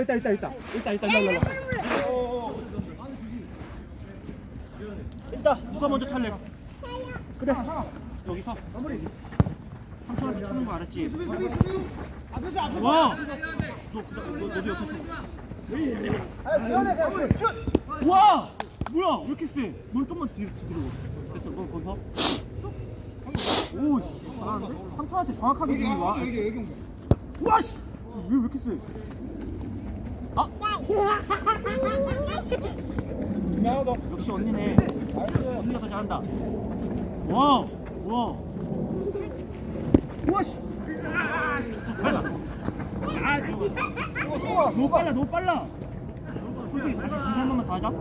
있다 있다 있다 있다 있다 있다 일로 일로 있다. 누가 먼저 찰래? 그래. 여기서. 삼촌한테 차는 거 알았지? 수비 수비 수비. 와. 너 그다 너 너도 옆에 서. 와. 뭐야? 왜 이렇게 세? 뭘 좀만 뒤로 뒤로. 됐어. 너 거기서. 오. 씨, 잘하는데? 삼촌한테 정확하게 공이 와. 와 씨. 왜 왜 이렇게 세? 아. 역시 언니네. 언니가 더 잘한다. 와, 와. 와 씨. 아, 씨. 빨라. 아, 너무 빨라, 너무 빨라. 솔직히 다시 한 번만 더 하자.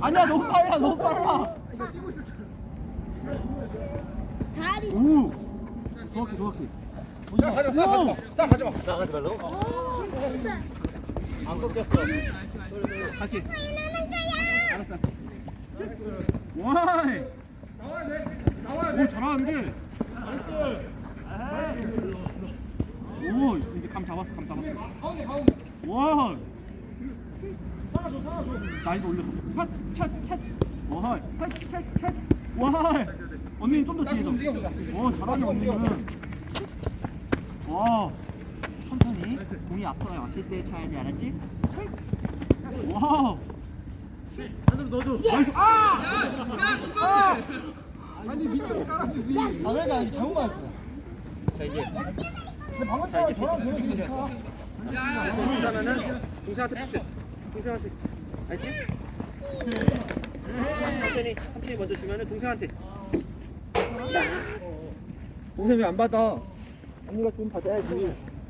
아니야, 너무 빨라, 너무 빨라. 다리. 오, 정확히, 정확히. 자 가져가 자 가져가 자 나가지 말라고? 안 꺾였어. 다시. 알았어. 와. 오 잘하는데. 오 이제 감 잡았어 감 잡았어. 와. 난이도 올렸어. 핫찻찻. 와. 핫찻찻. 와. 언니는 좀 더 뒤에서. 와 잘하네 언니는. 와. 공이 앞으로 왔을 때 차야 돼 알았지? 와. 안으로 넣어줘. 나이스. 아! 아! 아니 밑으로 깔아주지 아 그러니까 이게 잘못 맞았어 자 이제 자, 이제 저랑. 보여주면 좋다 그러면은 동생한테 패스. 동생한테. 알지? 천천히 삼촌이 먼저 주면은 동생한테. 동생 왜 안 받아? 언니가 좀 받아야지.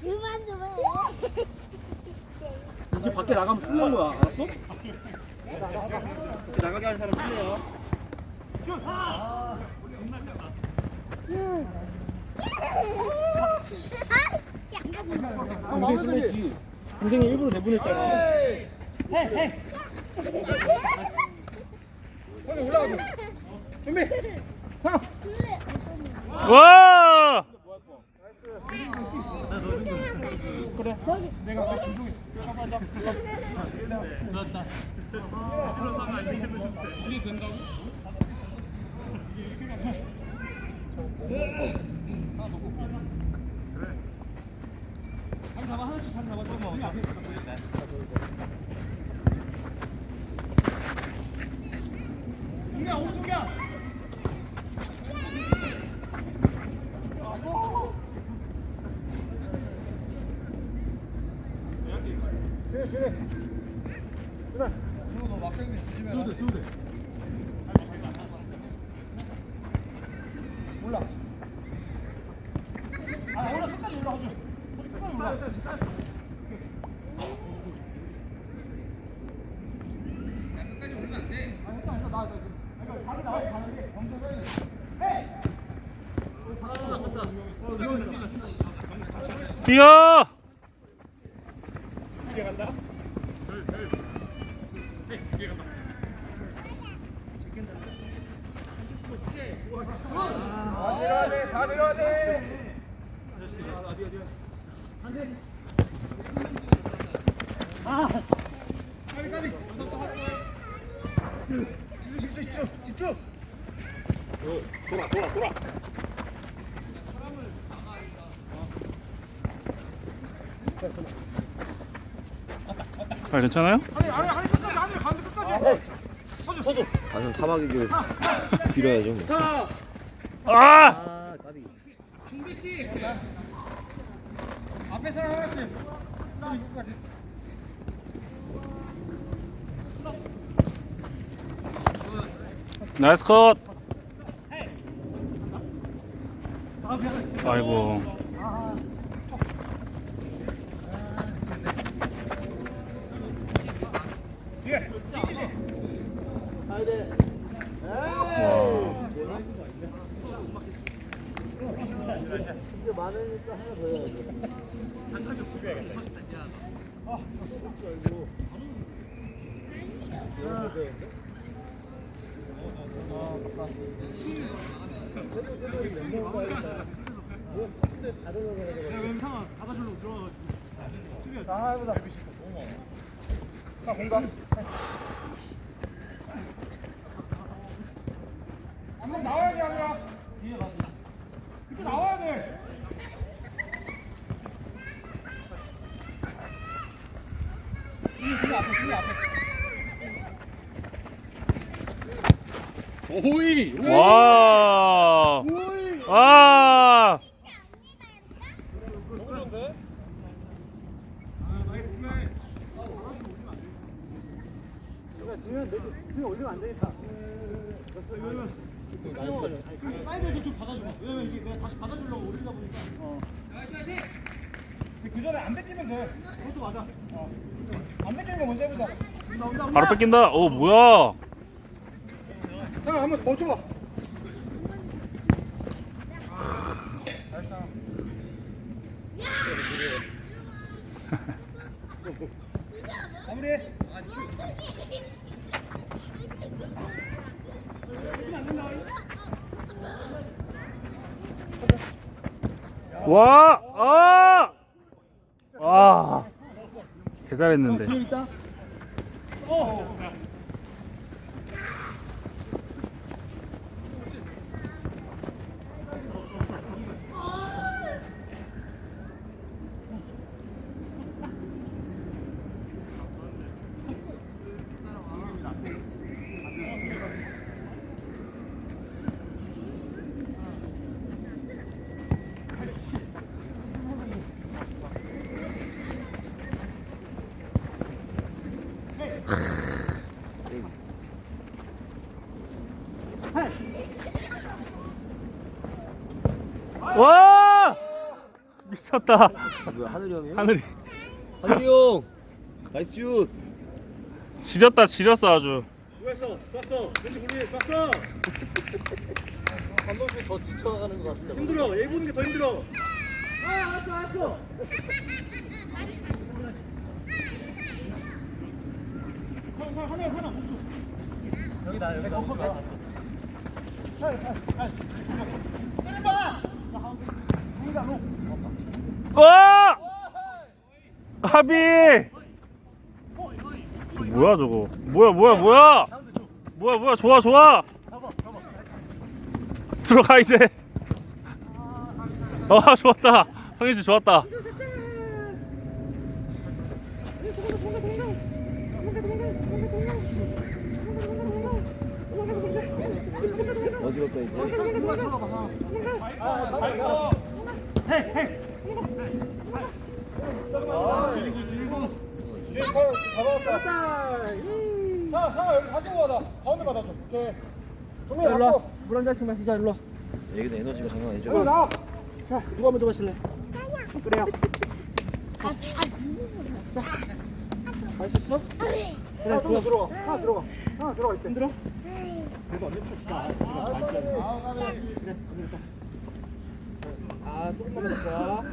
그만 좀 해. 이제 밖에 나가면 술낸 거야, 알았어? 밖에 나가게 하는 사람 술래요. 동생 술래지. 동생이 일부러 내보냈잖아. 해, 해. 형이 올라가줘 준비 자 와! 그래. 내가 다 준비했어 한 잡아 하나씩 잘 잡아 조금만 앞에 종이야 오른쪽이야 뛰어! 다 내려야 아, 괜찮아요? 아니 아니 아니 끝까지 아니 끝까지 가슴 사막이길 빌어야죠. 뭐. 자 아! 아, 까비. 준비씨 앞에 사람 하나씩 나 이거까지 나이스 컷! 아 아이고. 자 해보자 자 공감 한번 나와야 돼 아니야 그때 나와야 돼 오이. 와. 아. 사이드에서 좀 받아줘봐 왜냐면 이게 내가 다시 받아주려고 올리다 보니까 어. 근데 그 전에 안 뺏기면 돼 그것도 맞아 어. 안 뺏기는 거 먼저 해보자 온다 온다 온다 바로 뺏긴다. 오 뭐야? 상아 한번 멈춰봐 와. 아. 와. 개 잘했는데. 와. 미쳤다. 뭐야 하늘이 형이요? 하늘이 하늘이 형. 나이스 슛. 지렸다 지렸어 아주. 수고했어 쐈어 왠지 모르게 쐈어 감독님 더 지쳐가는 것 같은데. 힘들어 얘 보는 게 더 힘들어 와! 하비! 뭐야 저거? 뭐야 뭐야 뭐야? 뭐야 뭐야 좋아 좋아. 들어가 이제. 아 좋았다. 성현 씨 좋았다. 갔다 이제? 뒤에 거 잡아왔다 상아 상아 여기 다시 오다 가운데 받아줘 오케이 동네 일로 물한 잔씩 마시자 일로 와. 여기도 에너지가 장난 아니죠? 여기 나와 자 누가 먼저 마실래? 그래요. 맛있어? 하나 좀 들어가 하나 들어가 하나 들어가 있대 힘들어? 아 조금만 더.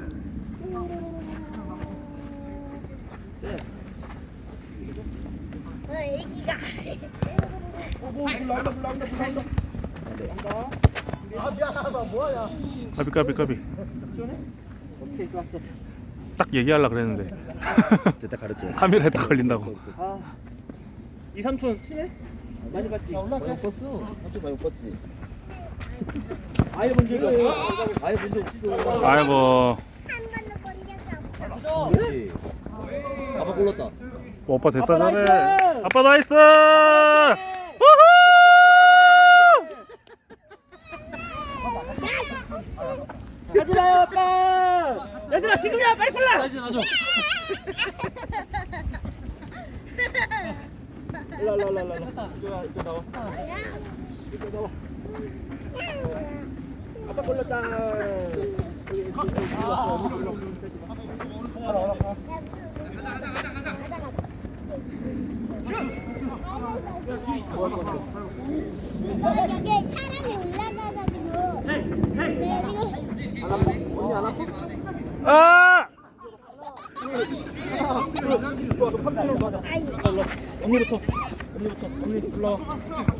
어, 애기가. 아 미안하다 뭐하냐 까비 까비 까비. 오케이 좋았어. 딱 얘기하려 그랬는데 됐다 가르쳐. 카메라에 딱 걸린다고. 아 2, 3촌 친해? 많이 봤지? 올라갈게. 많이 봤어. 삼촌 많이 봤지? 아예 본 적이 없어. 아예 본 적 없어. 아이고 한 번도 본 적이 없어. 그렇지. 아빠 골랐다. 오빠 됐다 아빠 잘해. 나이스! 아빠 나이스. 우후! 가지마 아빠. 얘들아 지금이야 빨리 골라. 일로 일로 일로 일로. 이쪽 이쪽 나와. 이쪽 나와. 아빠 골랐다. 이거 여기 사람이 올라가가지고 그래가지고 언니 안 아파? 아! 좋아 그 판단으로 가자 언니부터 언니부터 언니 올라와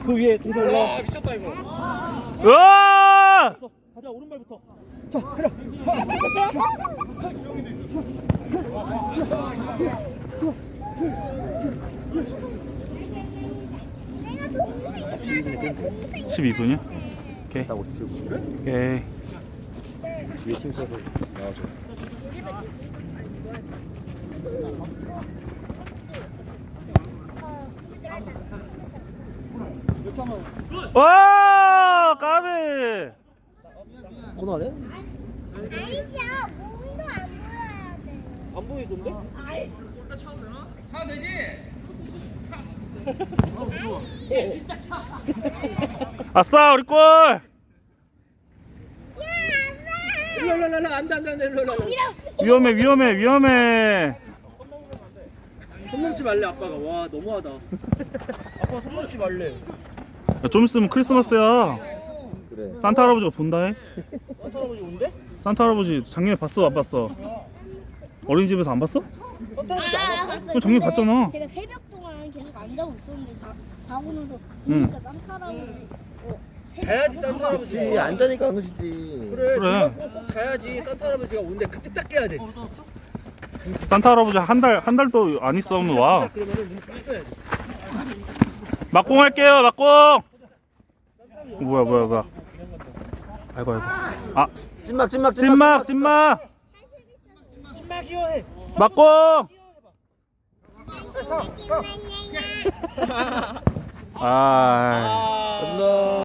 그 위에 동서 올라와 미쳤다 이거. 으아! 가자 오른발부터 자 가자 내가 동생이 12분이야? 오케이. 딱 57분 오케이. 위에 팀 써서 나와줘 와! 까비! 코너네? 아니죠 몸도 안 보여야 돼 안 보이던데? 아싸, 우리 골! 야 일로 일로 일로 안돼 안돼 안돼 일로 일로 아빠 위험해, 위험해, 위험해. 손 넘지 말래 아빠가 와 너무하다 아빠 손 넘지 말래 야, 좀 있으면 크리스마스야. 그래 산타 할아버지가 본다 해. 산타 할아버지 온대? 산타 할아버지 작년에 봤어, 안 봤어? 어린이집에서 안 봤어? 산타 할아버지 안 왔어? 봤어요. 작년에 근데 봤잖아. 제가 새벽 동안 계속 안 자고 있었는데 자, 자고 나서 응. 보니까 산타라고 어, 새- 자야지 산타 할아버지 안 자니까 안 오시지 그래 그래. 누가 꼭, 꼭 자야지 산타 할아버지가 오는데 그때 딱 깨야 돼 산타 할아버지 한 달, 한 달도 안 있으면 와. 막공 할게요, 막공! 뭐야, 뭐야, 뭐야. 아이고, 아이고. 아, 찐막 찐막 찐막, 찐막! 막공! 아,